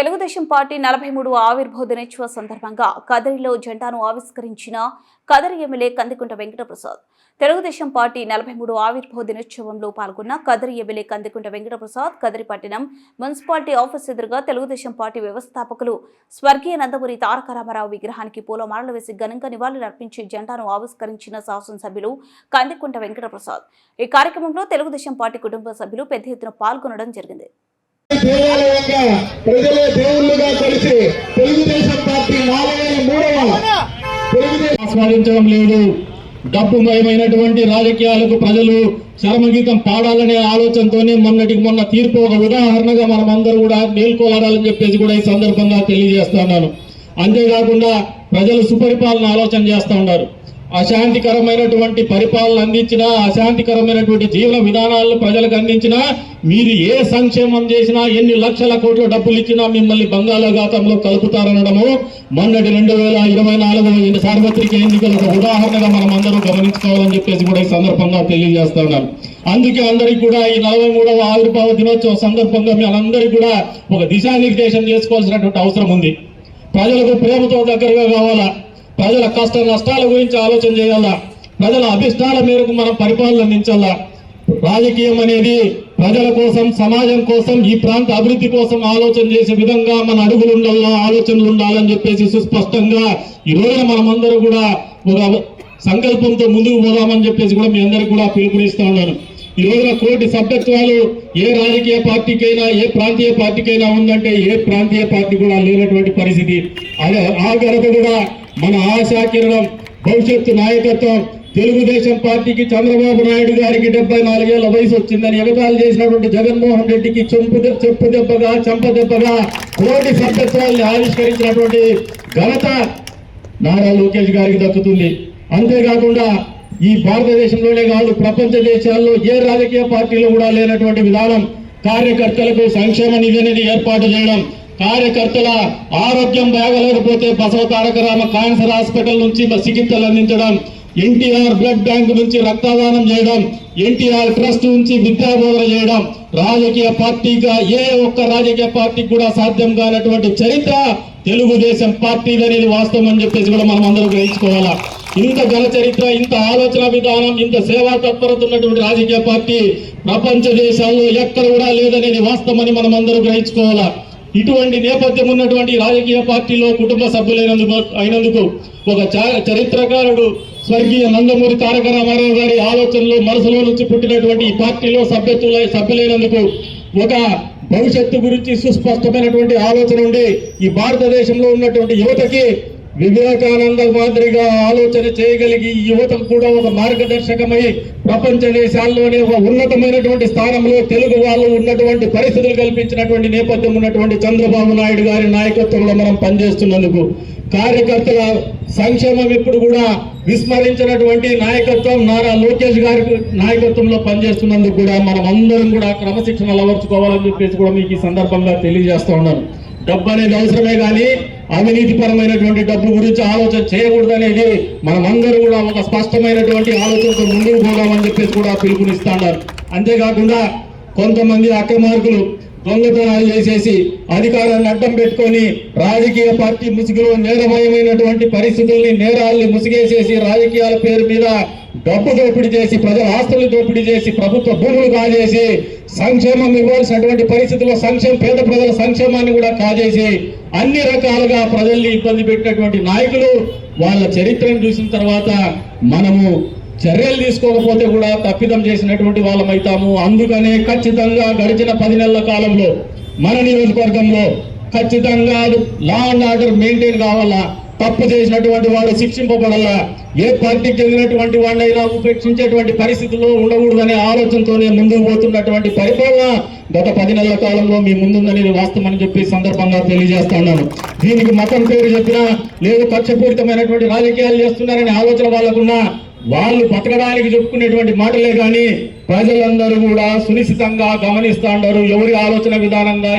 Telugu Desam party నలభై మూడు ఆవిర్భావ దినోత్సవ సందర్భంగా కదరిలో జెండాను ఆవిష్కరించిన కదరి ఎమ్మెల్యే కందికుంట వెంకటప్రసాద్. తెలుగుదేశం పార్టీ నలభై మూడు ఆవిర్భావ దినోత్సవంలో పాల్గొన్న కదరి ఎమ్మెల్యే కందికుంట వెంకటప్రసాద్ కదిరి పట్టణం మున్సిపాలిటీ ఆఫీస్ ఎదురుగా తెలుగుదేశం పార్టీ వ్యవస్థాపకులు స్వర్గీయ నందమూరి తారక రామారావు విగ్రహానికి పూలమాలలు వేసి ఘనంగా నివాళులర్పించి జెండాను ఆవిష్కరించిన శాసనసభ్యులు కందికుంట వెంకటప్రసాద్. ఈ కార్యక్రమంలో తెలుగుదేశం పార్టీ కుటుంబ సభ్యులు పెద్ద ఎత్తున పాల్గొనడం జరిగింది. దేవాలయంగా ప్రజలే దేవుళ్ళుగా కలిసి తెలుగుదేశం పార్టీ నాలుగు మూడవ తెలుగుదేశం ఆస్వాదించడం లేదు. డబ్బుమయమైనటువంటి రాజకీయాలకు ప్రజలు చరమగీతం పాడాలనే ఆలోచనతోనే మొన్నటికి మొన్న తీర్పు ఒక ఉదాహరణగా మనం అందరూ కూడా మేల్కోవాలని చెప్పేసి కూడా ఈ సందర్భంగా తెలియజేస్తున్నాను అంతేకాకుండా ప్రజలు సుపరిపాలన ఆలోచన చేస్తూ ఉన్నారు. అశాంతికరమైనటువంటి పరిపాలన అందించినా అశాంతికరమైనటువంటి జీవన విధానాలను ప్రజలకు అందించినా మీరు ఏ సంక్షేమం చేసినా ఎన్ని లక్షల కోట్ల డబ్బులు ఇచ్చినా మిమ్మల్ని బంగాళాఘాతంలో కలుపుతారనడము మొన్నటి రెండు వేల ఇరవై నాలుగు సార్వత్రిక ఎన్నికలకు ఉదాహరణగా మనం అందరూ గమనించుకోవాలని చెప్పేసి కూడా ఈ సందర్భంగా తెలియజేస్తా ఉన్నాను. అందుకే అందరికి కూడా ఈ నలభై మూడవ ఆవిర్భావ దినోత్సవ సందర్భంగా మీ అందరికీ కూడా ఒక దిశానిర్దేశం చేసుకోవాల్సినటువంటి అవసరం ఉంది. ప్రజలకు ప్రేమతో దగ్గరగా కావాలా? ప్రజల కష్ట నష్టాల గురించి ఆలోచన చేయాలా. ప్రజల అభిష్టాల మేరకు మనం పరిపాలన అందించాలా. రాజకీయం అనేది ప్రజల కోసం సమాజం కోసం ఈ ప్రాంత అభివృద్ధి కోసం ఆలోచన చేసే విధంగా మన అడుగులు ఉండాలా ఆలోచనలు ఉండాలని చెప్పేసి సుస్పష్టంగా ఈ రోజున మనమందరూ కూడా ఒక సంకల్పంతో ముందుకు పోదామని చెప్పేసి కూడా మీ అందరికి కూడా పిలుపునిస్తా ఉన్నాను. ఈ రోజున కోటి సభ్యత్వాలు ఏ రాజకీయ పార్టీకైనా ఏ ప్రాంతీయ పార్టీకైనా ఉందంటే ఏ ప్రాంతీయ పార్టీ కూడా లేనటువంటి పరిస్థితి. అదే ఆ కూడా మన ఆశాకిరణం భవిష్యత్తు నాయకత్వం తెలుగుదేశం పార్టీకి చంద్రబాబు నాయుడు గారికి డెబ్బై నాలుగేళ్ళ వయసు వచ్చిందని ఎగతాలు చేసినటువంటి జగన్మోహన్ రెడ్డికి చెంపు చెప్పు దెబ్బగా చెంప దెబ్బగా కోటి సభ్యత్వాల్ని ఆవిష్కరించినటువంటి ఘనత నారా లోకేష్ గారికి దక్కుతుంది. అంతేకాకుండా ఈ భారతదేశంలోనే కాదు ప్రపంచ దేశాల్లో ఏ రాజకీయ పార్టీలో కూడా లేనటువంటి విధానం కార్యకర్తలకు సంక్షేమ నిధి అనేది ఏర్పాటు చేయడం కార్యకర్తల ఆరోగ్యం బాగలేకపోతే బసవ తారక రామ క్యాన్సర్ హాస్పిటల్ నుంచి చికిత్సలు అందించడం ఎన్టీఆర్ బ్లడ్ బ్యాంక్ నుంచి రక్తదానం చేయడం ఎన్టీఆర్ ట్రస్ట్ నుంచి విద్యాబోధన చేయడం రాజకీయ పార్టీగా ఏ ఒక్క రాజకీయ పార్టీకి కూడా సాధ్యం కానటువంటి చరిత్ర తెలుగుదేశం పార్టీ అనేది వాస్తవం అని చెప్పేసి కూడా మనం అందరూ గ్రహించుకోవాలా? ఇంత ఘన చరిత్ర ఇంత ఆలోచన విధానం ఇంత సేవా తత్పరత ఉన్నటువంటి రాజకీయ పార్టీ ప్రపంచ దేశాల్లో ఎక్కడ కూడా లేదనేది వాస్తవమని మనం అందరూ గ్రహించుకోవాలా? ఇటువంటి నేపథ్యం ఉన్నటువంటి రాజకీయ పార్టీలో కుటుంబ సభ్యులైనందుకు అయినందుకు ఒక చరిత్రకారుడు స్వర్గీయ నందమూరి తారక రామారావు గారి ఆలోచనలు మనసులో నుంచి పుట్టినటువంటి ఈ పార్టీలో సభ్యత్వ సభ్యులైనందుకు ఒక భవిష్యత్తు గురించి సుస్పష్టమైనటువంటి ఆలోచన ఉండి ఈ భారతదేశంలో ఉన్నటువంటి యువతకి వివేకానంద మాదిరిగా ఆలోచన చేయగలిగి యువతకు కూడా ఒక మార్గదర్శకమై ప్రపంచ దేశాల్లోనే ఒక ఉన్నతమైనటువంటి స్థానంలో తెలుగు వాళ్ళు ఉన్నటువంటి పరిస్థితులు కల్పించినటువంటి నేపథ్యం ఉన్నటువంటి చంద్రబాబు నాయుడు గారి నాయకత్వంలో మనం పనిచేస్తున్నందుకు కార్యకర్తల సంక్షేమం ఇప్పుడు కూడా విస్మరించినటువంటి నాయకత్వం నారా లోకేష్ గారి నాయకత్వంలో పనిచేస్తున్నందుకు కూడా మనం అందరం కూడా క్రమశిక్షణ అలవర్చుకోవాలని చెప్పేసి కూడా మీకు ఈ సందర్భంగా తెలియజేస్తా ఉన్నాను. డబ్బు అనేది అవసరమే కానీ అవినీతిపరమైనటువంటి డబ్బు గురించి ఆలోచన చేయకూడదు అనేది మనమందరూ కూడా ఒక స్పష్టమైనటువంటి ఆలోచనతో ముందుకు పోదామని చెప్పేసి కూడా పిలుపునిస్తున్నారు అంతేకాకుండా కొంతమంది అక్రమార్కులు దొంగతనాలు చేసేసి అధికారాన్ని అడ్డం పెట్టుకొని రాజకీయ పార్టీ ముసుగులో నేరమయమైనటువంటి పరిస్థితుల్ని నేరాల్ని ముసిగేసేసి రాజకీయాల పేరు మీద డబ్బు దోపిడీ చేసి ప్రజల ఆస్తులు దోపిడీ చేసి ప్రభుత్వ భూములు కాజేసి సంక్షేమం ఇవ్వాల్సినటువంటి పరిస్థితుల్లో సంక్షేమ పేద ప్రజల సంక్షేమాన్ని కూడా కాజేసి అన్ని రకాలుగా ప్రజల్ని ఇబ్బంది పెట్టినటువంటి నాయకులు వాళ్ళ చరిత్రను చూసిన తర్వాత మనము చర్యలు తీసుకోకపోతే కూడా తప్పిదం చేసినటువంటి వాళ్ళమైతాము అందుకనే ఖచ్చితంగా గడిచిన పది నెలల కాలంలో మన నియోజకవర్గంలో ఖచ్చితంగా లా అండ్ ఆర్డర్ మెయింటైన్ కావాలా? తప్పు చేసినటువంటి వాడు శిక్షింపబడాలా ఏ పార్టీకి చెందినటువంటి వాడినైనా ఉపేక్షించేటువంటి పరిస్థితుల్లో ఉండకూడదనే ఆలోచనతోనే ముందుకు పోతున్నటువంటి పరిపాలన గత పది నెలల కాలంలో మీ ముందుందని వాస్తవమని చెప్పి సందర్భంగా తెలియజేస్తున్నాను దీనికి మతం పేరు చెప్పినా లేదు కక్షపూరితమైనటువంటి రాజకీయాలు చేస్తున్నారనే ఆలోచన వాళ్ళకున్నా వాళ్ళు బతకడానికి చెప్పుకునేటువంటి మాటలే కానీ ప్రజలందరూ కూడా సునిశ్చితంగా గమనిస్తూ ఎవరి ఆలోచన విధానంగా